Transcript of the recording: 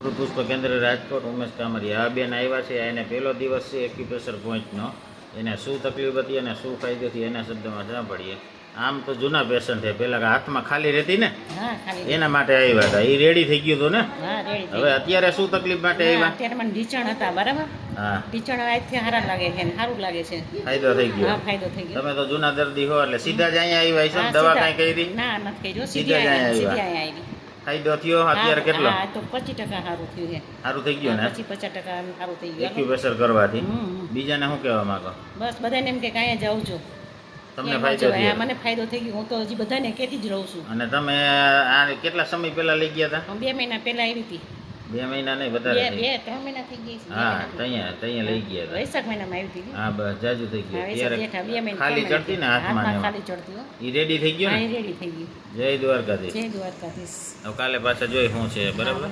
પુષ્પ કેન્દ્ર રાજકોટ ઉમેશ કામરિયા આ બેન આવ્યા છે. એને પહેલો દિવસ છે એક્યુપ્રેશર પોઈન્ટનો. એને શું તકલીફ હતી અને શું ફાયદો થયો એના શબ્દમાં સાંભળીએ. આમ તો જૂના પેશન્ટ છે. પેલા હાથમાં ખાલી રહેતી ને? એના માટે આવ્યા હતા. એ રેડી થઈ ગયું હતું ને? હવે અત્યારે શું તકલીફ માટે આવ્યા અત્યારે મને ઢીચણ હતા બરાબર? હા. ઢીચણ આજથી સારા લાગે છે સારું લાગે છે. ફાયદો થઈ ગયો. ફાયદો થઈ ગયો. તમે તો જૂના દર્દી હો એટલે સીધા જ અહીંયા આવ્યા છો દવા કઈ કરી? ના નથી કર્યો. સીધા જ અહીંયા આવી ફાયદો થયો અત્યારે કેટલો? હા તો પચીસ ટકા સારું થયું છે. સારું થઈ ગયું ને? પચાસ ટકા સારું થઈ ગયું. એક્યુપ્રેશર કરવાથી. બીજાને શું કહેવા માંગો? બસ બધાને એમ કે કાંઈ જાઉં છું. તમને ફાયદો થયો? હા, મને ફાયદો થઈ ગયો. હું તો હજી બધાને કહેતી જ રહું છું. અને તમે આ કેટલા સમય પહેલા લઈ ગયા હતા? હું બે મહિના પહેલા આવી હતી. બે મહિના નહીં વધારે બે ત્રણ મહિના થઈ ગઈ હા તૈયા તૈયા લઈ ગયા હતા. વૈશાખ મહિનામાં આવી હતી હા બસ જાજુ થઈ ગયું. ત્યારે ખાલી ચડતી ને હાથમાં ખાલી ચડતી ઈ રેડી થઈ ગયું ને? રેડી થઈ ગયું. જય દ્વારકાધીશ. જય દ્વારકાધીશ. હવે કાલે પાછા જોઈ શું છે બરાબર.